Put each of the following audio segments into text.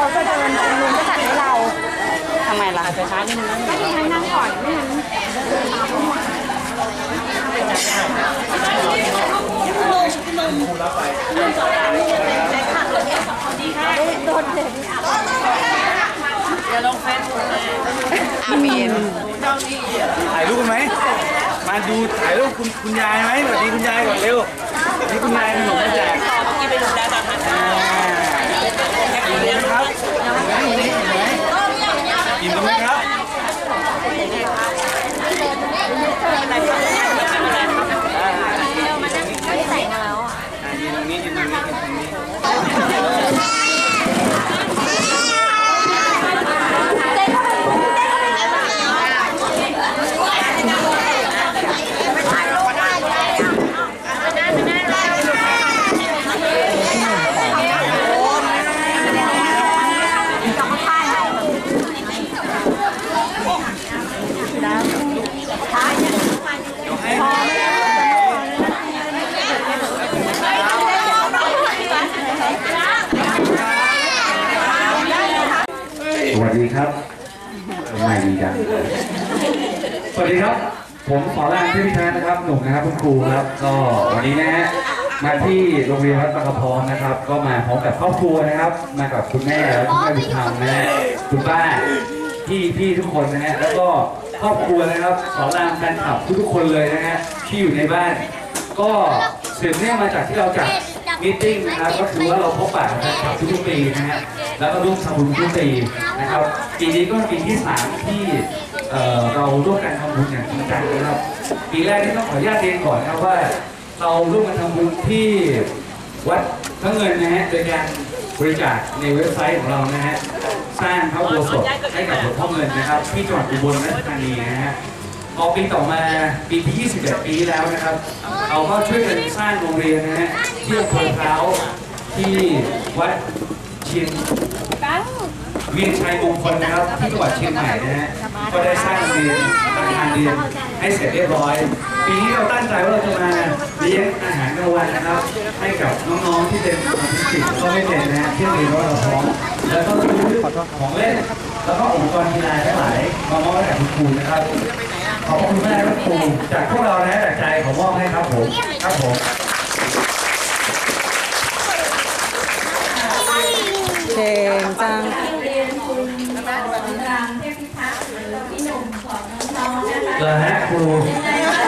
นึงไม่งั้นเราก็เดินลุงก็จัดให้เราทำไมล่ะแต่ช้านิดนึงนะไม่มีให้นั่งก่อนไม่งั้นโดนเด็กอย่าลงเฟซบุ๊กเลยอามีนถ่ายรูปกันไหม มาดูถ่ายรูปคุณคุณยายไหมสวัสดีคุณยายก่อนเร็วนี่คุณยายขนมมาแจก เมื่อกี้ไปดูดาวดาวพันธุ์ อิ่มไหมครับอิ่มไหมอิ่มไหมอิ่มกันไหมครับอะยืนตรงนี้ยืนตรงนี้ยืนตรงนี้ สวัสดีครับไม่ดีจังสวัสดีครับ ผมสอนรามเทพิธานะครับ หนุ่มนะครับคุณครูครับ ก็วันนี้นะฮะ มาที่โรงเรียนวัดประกพรนะครับ ก็มาพร้อมกับครอบครัวนะครับ มากับคุณแม่และคุณแม่บุญธรรมนะฮะคุณป้าพี่พี่ทุกคนนะฮะ แล้วก็ครอบครัวนะครับสอนรามแฟนคลับทุกๆคนเลยนะฮะ ที่อยู่ในบ้าน ก็สืบเนื่องมาจากที่เราจัด มีติ้งนะครับก็คือว่าเราพบปะแฟนคลับทุกปีนะฮะแล้วก็ร่วมทำบุญทุกปีนะครับปีนี้ก็เป็นปีที่สามที่เราร่วมกันทำบุญอย่างจริงจังนะครับปีแรกนี่ต้องขออนุญาตเรียนก่อนนะครับว่า เราร่วมกันทำบุญที่วัดพระเงินนะฮะโดยการบริจาคในเว็บไซต์ของเรานะฮะสร้างพระโบสถให้กับหลวงพ่อเงินนะครับ ที่จังหวัดอุบลราชธานีนะฮะ พอปีต่อมาปีที่ 21 ปีแล้วนะครับ เราก็ช่วยกันสร้างโรงเรียนนะฮะที่อำเภอพร้าที่วัดเชียงเวียนชัยมงคลนะครับที่จังหวัดเชียงใหม่นะฮะก็ได้สร้างโรงเรียนอาคารเรียนให้เสร็จเรียบร้อย ปีนี้เราตั้งใจว่าเราจะมาเลี้ยงอาหารกลางวันนะครับ ให้กับน้องๆที่เป็นออทิสติกก็ไม่เป็นนะฮะที่เรียนว่าเราพร้อมแล้วก็ซื้อของเล่นแล้วก็อุปกรณ์กีฬาทั้งหลายมามอบให้กับคุณครูนะครับ ขอบคุณแม่และครูจากพวกเรานะจากใจขอมอบให้ครับผมครับผมเก่งจังเรียนคุณสอนรามเทพิทักษ์หรือพี่หนุ่มของน้องๆนะคะเหรอฮะครูในว่า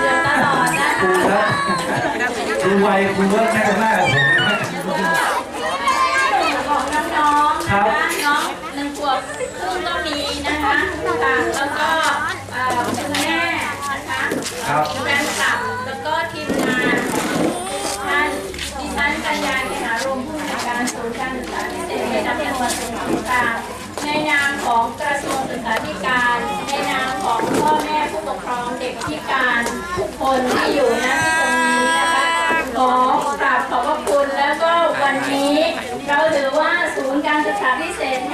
เรียนตลอดนะครูคะครับครูไวครูเวิร์กแม่กับแม่กับผมนะ ของน้องๆนะคะน้อง หนึ่งขวบครึ่งก็มีนะคะค่ะแล้วก็เอ่อคุณแม่นะคะครับแฟนคลับแล้วก็ทีมงานท่านดิฉันกัญญาเกหารมผู้อำนวยการศูนย์การศึกษาพิเศษในจังหวัดสมุทรปราการในนามของกระทรวงศึกษาธิการ ในนามของพ่อแม่ผู้ปกครองเด็กพิการทุกคนที่อยู่ณที่ตรงนี้นะคะขอกราบขอบพระคุณแล้วก็วันนี้ เราถือว่าศูนย์การศึกษาพิเศษแห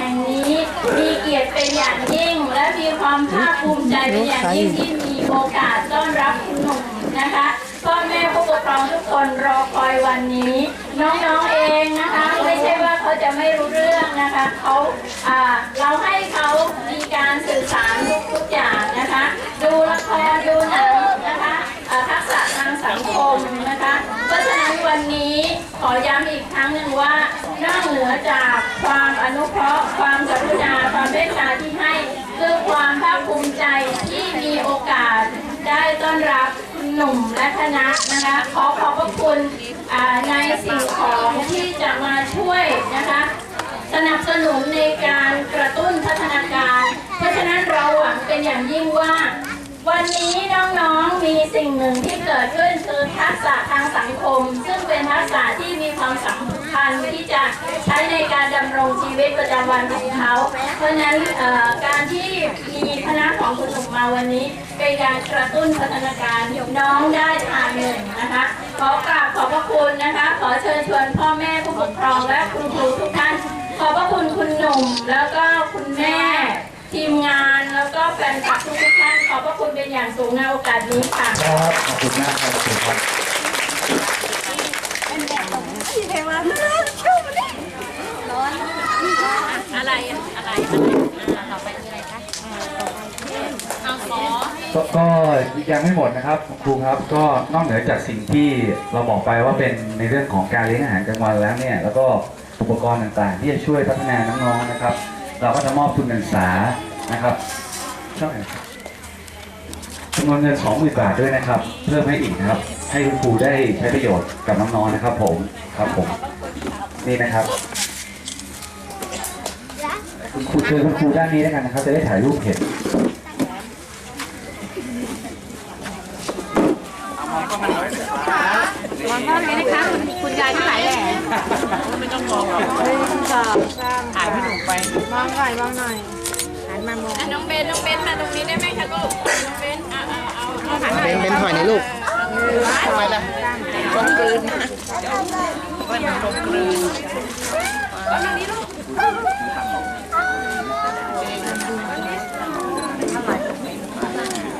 ่งนี้ มีเกียรติเป็นอย่างยิ่ง และมีความภาคภูมิใจเป็นอย่างยิ่งที่มีโอกาสต้อนรับคุณหนุ่มนะคะพ่อแม่ผู้ปกครองทุกคนรอคอยวันนี้ น้องๆเองนะคะ ไม่ใช่ว่าเขาจะไม่รู้เรื่องนะคะเขาเราให้เขามีการสื่อสารทุกๆอย่างนะคะ ดูละครดูหนังนะคะ ทักษะทางสังคมนะคะ เพราะฉะนั้นวันนี้ขอย้ำอีกครั้งหนึ่งว่านอกเหนือจากความอนุเคราะห์ ความกรุณาความเมตตาที่ให้คือความภาคภูมิใจที่มีโอกาสได้ต้อนรับหนุ่มและคณะนะคะ ขอขอบพระคุณในสิ่งของที่จะมาช่วยนะคะ สนับสนุนในการกระตุ้นพัฒนาการ เพราะฉะนั้นเราหวังเป็นอย่างยิ่งว่า วันนี้น้องๆมีสิ่งหนึ่งที่เกิดขึ้นคือทักษะทางสังคม ซึ่งเป็นทักษะที่มีความสำคัญที่จะใช้ในการดำรงชีวิตประจำวันของเขา เพราะฉะนั้นการที่มีคณะของคุณหนุ่มมาวันนี้ เป็นการกระตุ้นพัฒนาการน้องได้ทางหนึ่งนะคะขอกราบขอบพระคุณนะคะ ขอเชิญชวนพ่อแม่ผู้ปกครองและคุณครูทุกท่านขอบพระคุณคุณหนุ่มแล้วก็คุณแม่ ทีมงานแล้วก็แฟนคลับทุกๆท่านขอบพระคุณเป็นอย่างสูงในโอกาสนี้ค่ะ ครับขอบคุณมากครับขอบคุณครับอะไรอะไรต่อไปคืออะไรคะเอาขอ ก็ก็ยังไม่หมดนะครับคุณครูครับ ก็นอกเหนือจากสิ่งที่เราบอกไปว่าเป็นในเรื่องของการเลี้ยงอาหารกลางวันแล้วเนี่ย แล้วก็อุปกรณ์ต่างๆ ที่จะช่วยพัฒนาน้องๆนะครับ เราก็จะมอบทุนการศึกษานะครับเท่าไหร่จำนวนเงิน20,000บาทด้วยนะครับ เพิ่มให้อีกนะครับ ให้คุณครูได้ใช้ประโยชน์กับน้องๆนะครับ ผมครับผมนี่นะครับ คุณครูเชิญคุณครูด้านนี้แล้วกันนะครับ จะได้ถ่ายรูปเห็นวางพ่อเลยนะคะคุณคุณยายที่ไหนแหละไม่ต้องมองหรอกหนึ่ง สองสามถ่ายพี่หนุ่มไปมองหน่อยมองหน่อยหันมามองอะน้องเบนน้องเบนมาตรงนี้ได้ไหมคะลูกน้องเบนเอาเอาเอาเอาหันหน่อยเป็นเป็นถอยในลูกทำไมล่ะกลมกลืนนะมันกลมกลืน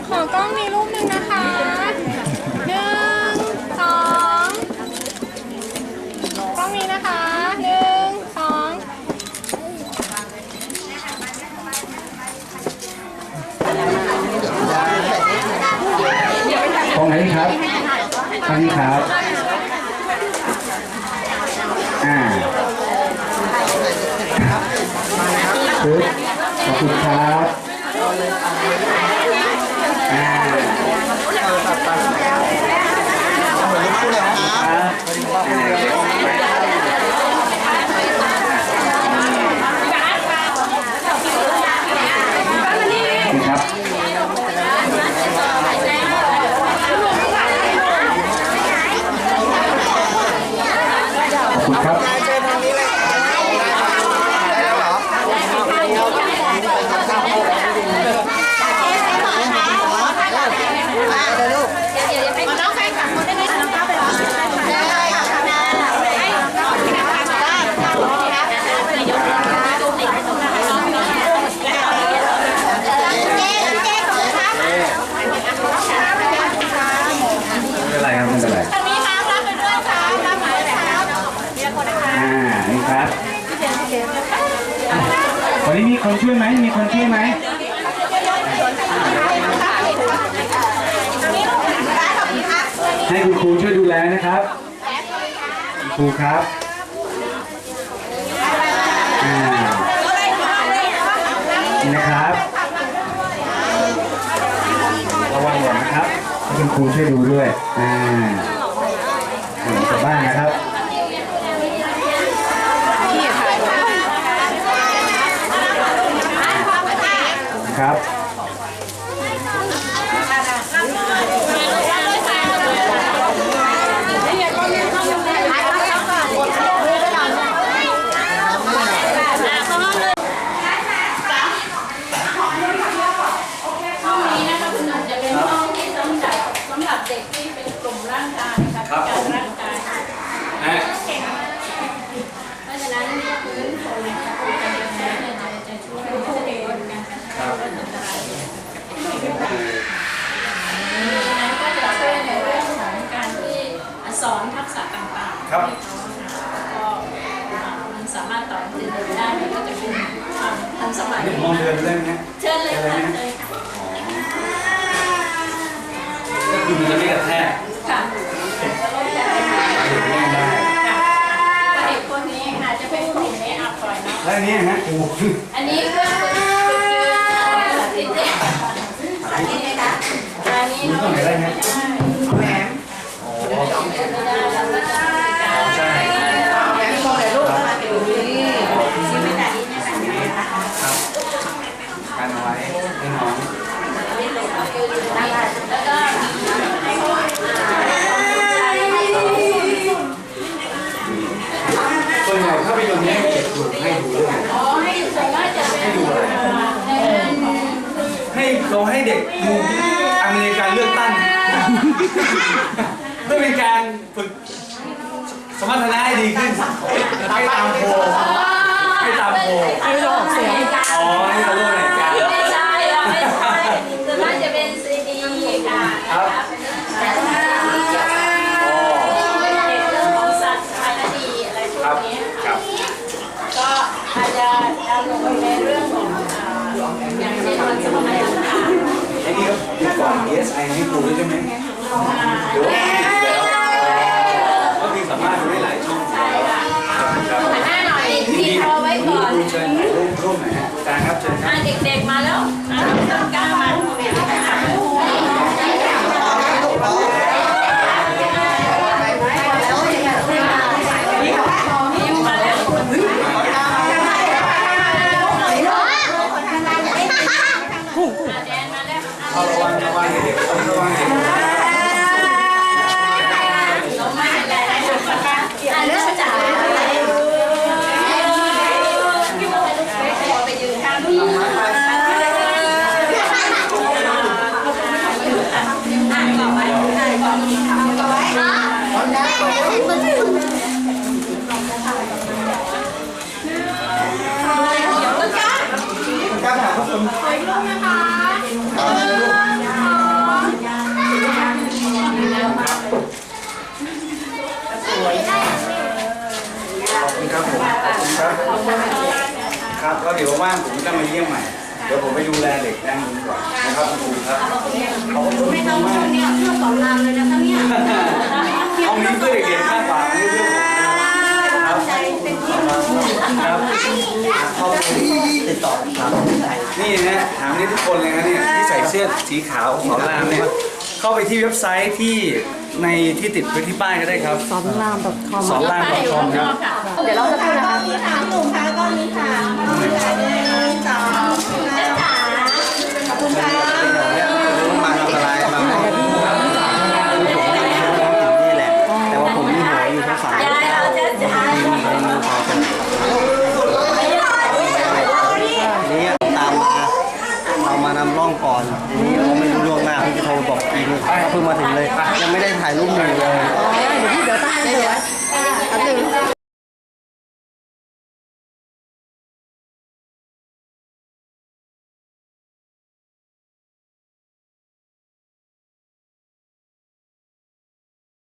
ขอกล้องนี้รูปหนึ่งนะคะหนึ่งสองกล้องนี้นะคะหนึ่งสอง ตรง ไหนครับตรงนี้ครับ อ่าปึ๊บขอบคุณครับอ่าครับนี่ครับ ขอบคุณครับ ไม่เป็นไรครับไม่เป็นไร ทางนี้ครับรับไปด้วยครับรับไปด้วยครับ อ่า นี่ครับ วันนี้มี คนช่วยไหมมีคนช่วยไหมให้คุณครูช่วยดูแลนะครับครูครับอ่านี่นะครับ ระวังหล่นนะครับให้คุณครูช่วยดูด้วยอ่าหล่นกลับบ้านนะครับ ห้องนี้นะคะคุณหนุ่มจะเป็นห้องที่สำหรับสำหรับเด็กที่เป็นกลุ่มร่างกายค่ะพิการร่างกาย เพราะฉะนั้นพื้นโครงนะคะโครงการเรียนรู้เนี่ยจะจะช่วยผู้เรียนการศึกษาและอันตรายนั้นก็จะช่วยในเรื่องของการที่สอนทักษะต่างๆ ครับให้เขาค่ะก็มันสามารถต่อเรียนได้มันก็จะเป็นความทันสมัยมองเดินได้ไหมฮะเชิญเลยค่ะเลยค่ะก็คือมันจะไม่กระแทกค่ะจะลดจากปัญหาเด็กนั่งได้ค่ะเด็กคนนี้ค่ะจะเป็นกลุ่มนี้อัพก่อนเนาะแล้วอันนี้ฮะโอ้โหอันนี้เครื่องมือสาธิตเด็กสาธิตไหมคะอันนี้คุณเรา เราให้เด็กดูอเมริกันเลือกตั้งเพื่อเป็นการฝึกสมรรถนะให้ดีขึ้นให้ตามโพลให้ตามโพลให้โลกเสียงอ๋อให้ตามโลกแห่งการไม่ใช่เราไม่ใช่ส่วนมากจะเป็นซีดีค่ะ ครับ แต่ถ้าเกี่ยวกับ อ๋อ เรื่องของสัตว์สารคดี DSI ให้ครูด้วยใช่ไหมหรือว่าติดแล้วก็มีสามารถดูได้หลายช่องอยู่แล้วครับหันหน้าหน่อยทีโทรไว้ก่อนครูเชิญถ่ายรูปร่วมหน่อยฮะอาจารย์ครับเชิญครับอะเด็กๆมาแล้วอะต้นกล้ามา ขออีกรูปนะคะหนึ่งสองขอบคุณครับผมขอบคุณครับครับก็เดี๋ยวว่างผมจะมาเยี่ยมใหม่ เดี๋ยวผมไปดูแลเด็กด้านนู้นก่อนนะครับคุณครูครับขอบคุณมากมากเนี่ยเพื่อสอนรามเลยนะคะเนี่ยห้องนี้เพื่อเด็กๆข้างฝาไม่เรื่องรับ ครับขอบคุณติดต่อครับนี่นะถามนี่ทุกคนเลยนะเนี่ยที่ใส่เสื้อสีขาวสอนรามเนี่ยเข้าไปที่เว็บไซต์ที่ในที่ติดไว้ที่ป้ายก็ได้ครับสอนราม .com สอนราม .com ครับเดี๋ยวเราจะพูดนะคะหนุ่มคะก้อนนี้ค่ะก้อนนี้ค่ะ องก่อนนี่เราไม่รู้ล่วงหน้าพี่โทรบอกอีกเพิ่งมาถึงเลย ยังไม่ได้ถ่ายรูปหนึ่เลย เดี๋ยวพี่เดี๋ยวตั้งให้เดี๋ยว